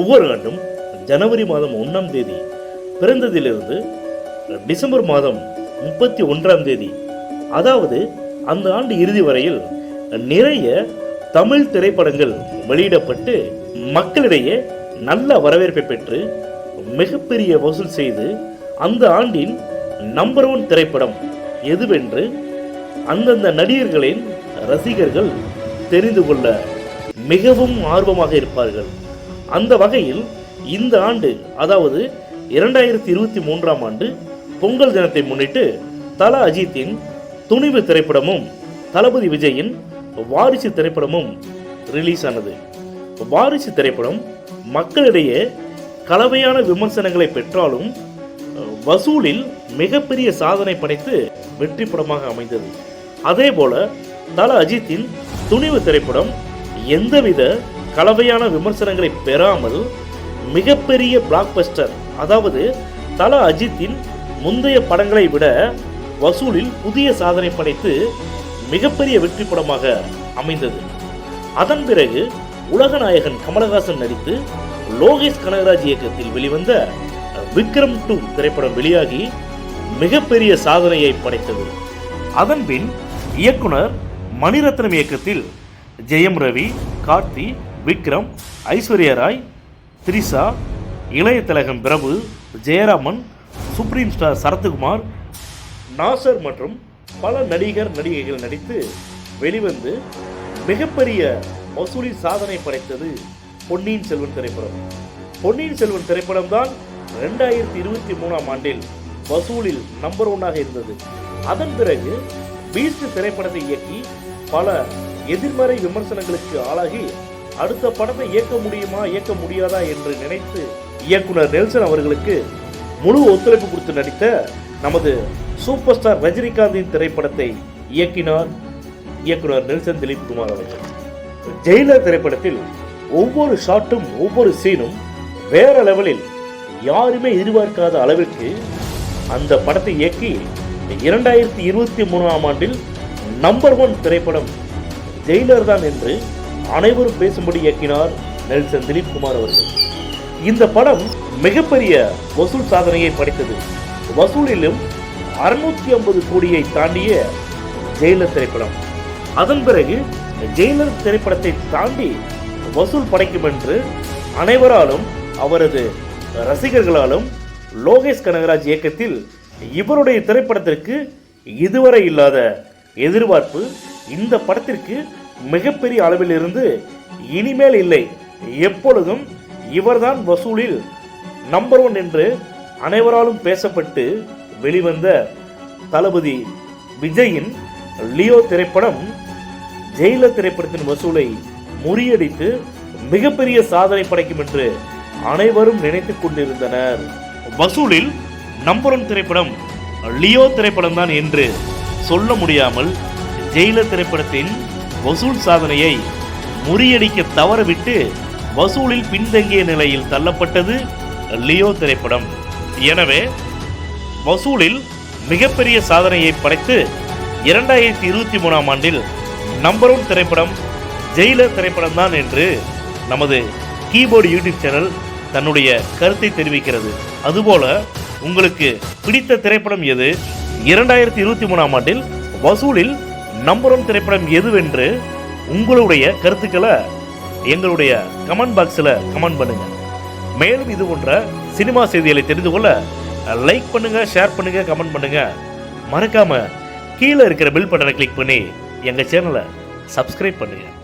ஒவ்வொரு ஆண்டும் ஜனவரி மாதம் ஒன்றாம் தேதி பிறந்ததிலிருந்து டிசம்பர் மாதம் முப்பத்தி ஒன்றாம் தேதி அதாவது அந்த ஆண்டு இறுதி வரையில் நிறைய தமிழ் திரைப்படங்கள் வெளியிடப்பட்டு மக்களிடையே நல்ல வரவேற்பை பெற்று மிகப்பெரிய வசூல் செய்து அந்த ஆண்டின் நம்பர் ஒன் திரைப்படம் எதுவென்று அந்தந்த நடிகர்களின் ரசிகர்கள் தெரிந்து கொள்ள மிகவும் ஆர்வமாக இருப்பார்கள். அந்த வகையில் இந்த ஆண்டு அதாவது இரண்டாயிரத்தி இருபத்தி மூன்றாம் ஆண்டு பொங்கல் தினத்தை முன்னிட்டு தல அஜித்தின் துணிவு திரைப்படமும் தளபதி விஜயின் வாரிசு திரைப்படமும் ரிலீஸ் ஆனது. வாரிசு திரைப்படம் மக்களிடையே கலவையான விமர்சனங்களை பெற்றாலும் வசூலில் மிகப்பெரிய சாதனை படைத்து வெற்றி படமாக அமைந்தது. அதே போல தல அஜித்தின் துணிவு திரைப்படம் எந்தவித கலவையான விமர்சனங்களை பெறாமல் மிகப்பெரிய பிளாக்பஸ்டர் அதாவது தல அஜித்தின் முந்தைய படங்களை விட வசூலில் புதிய சாதனை படைத்து மிகப்பெரிய வெற்றி படமாக அமைந்தது. அதன் பிறகு உலகநாயகன் கமலஹாசன் நடித்து லோகேஷ் கனகராஜ் இயக்கத்தில் வெளிவந்த விக்ரம் டூ திரைப்படம் வெளியாகி மிகப்பெரிய சாதனையை படைத்தது. அதன்பின் இயக்குனர் மணிரத்னம் இயக்கத்தில் ஜெயம் ரவி கார்த்தி விக்ரம் ஐஸ்வர்யா ராய் த்ரிஷா இளைய திலகம் பிரபு ஜெயராமன் சுப்ரீம் ஸ்டார் சரத்குமார் நாசர் மற்றும் பல நடிகர் நடிகைகள் நடித்து வெளிவந்து மிகப்பெரிய வசூலி சாதனை படைத்தது பொன்னியின் செல்வன் திரைப்படம். பொன்னியின் செல்வன் திரைப்படம் தான் ரெண்டாயிரத்தி இருபத்தி மூணாம் ஆண்டில் வசூலில் நம்பர் ஒன்னாக இருந்தது. அதன் பிறகு பீஸ்ட் திரைப்படத்தை இயக்கி பல எதிர்மறை விமர்சனங்களுக்கு ஆளாகி அடுத்த படத்தை இயக்க முடியுமா இயக்க முடியாதா என்று நினைத்து இயக்குனர் நெல்சன் அவர்களுக்கு முழு ஒத்துழைப்பு கொடுத்து நடித்த நமது சூப்பர் ஸ்டார் ரஜினிகாந்தின் திரைப்படத்தை இயக்கினார் இயக்குனர் நெல்சன் திலீப் குமார் அவர்கள். ஜெயிலர் திரைப்படத்தில் ஒவ்வொரு ஷாட்டும் ஒவ்வொரு சீனும் வேற லெவலில் யாருமே எதிர்பார்க்காத அளவிற்கு அந்த படத்தை இயக்கி இரண்டாயிரத்தி இருபத்தி மூணாம் ஆண்டில் நம்பர் ஒன் திரைப்படம் ஜெயிலர் தான் என்று அனைவரும் பேசும்படி இயக்கினார் நெல்சன் திலீப் குமார் அவர்கள். இந்த படம் மிகப்பெரிய வசூல் சாதனையை படைத்தது. வசூலிலும் அறுநூத்தி ஐம்பது கோடியை தாண்டிய ஜெயிலர் திரைப்படம். அதன் பிறகு ஜெயிலர் திரைப்படத்தை தாண்டி வசூல் படைக்கும் என்று அனைவராலும் அவரது ரசிகர்களாலும் லோகேஷ் கனகராஜ் இயக்கத்தில் இவருடைய திரைப்படத்திற்கு இதுவரை இல்லாத எதிர்பார்ப்பு இந்த படத்திற்கு மிகப்பெரிய அளவில் இருந்து இனிமேல் இல்லை. எப்பொழுதும் இவர்தான் வசூலில் நம்பர் ஒன் என்று அனைவராலும் பேசப்பட்டு வெளிவந்த தளபதி விஜயின் லியோ திரைப்படம் ஜெயில திரைப்படத்தின் வசூலை முறியடித்து மிகப்பெரிய சாதனை படைக்கும் என்று அனைவரும் நினைத்துக் கொண்டிருந்தனர். வசூலில் நம்பர் ஒன் திரைப்படம் லியோ திரைப்படம் தான் என்று சொல்ல முடியாமல் ஜெயில திரைப்படத்தின் வசூல் சாதனையை முறியடிக்க தவறவிட்டு வசூலில் பின்தங்கிய நிலையில் தள்ளப்பட்டது லியோ திரைப்படம். எனவே வசூலில் மிகப்பெரிய சாதனையை படைத்து இரண்டாயிரத்தி இருபத்தி மூணாம் ஆண்டில் நம்பர் ஒன் திரைப்படம் ஜெயிலர் திரைப்படம் தான் என்று நமது கீபோர்டு யூடியூப் சேனல் தன்னுடைய கருத்தை தெரிவிக்கிறது. அதுபோல உங்களுக்கு பிடித்த திரைப்படம் எது? இரண்டாயிரத்தி இருபத்தி மூணாம் ஆண்டில் வசூலில் நம்பர் ஒன் திரைப்படம் எதுவென்று உங்களுடைய கருத்துக்களை எங்களுடைய கமெண்ட் பாக்ஸில் கமெண்ட் பண்ணுங்க. மேலும் இது போன்ற சினிமா செய்திகளை தெரிந்து கொள்ள லைக் பண்ணுங்க ஷேர் பண்ணுங்க கமெண்ட் பண்ணுங்க. மறக்காம கீழே இருக்கிற பில் பட்டனை கிளிக் பண்ணி எங்கள் சேனலை சப்ஸ்கிரைப் பண்ணுங்கள்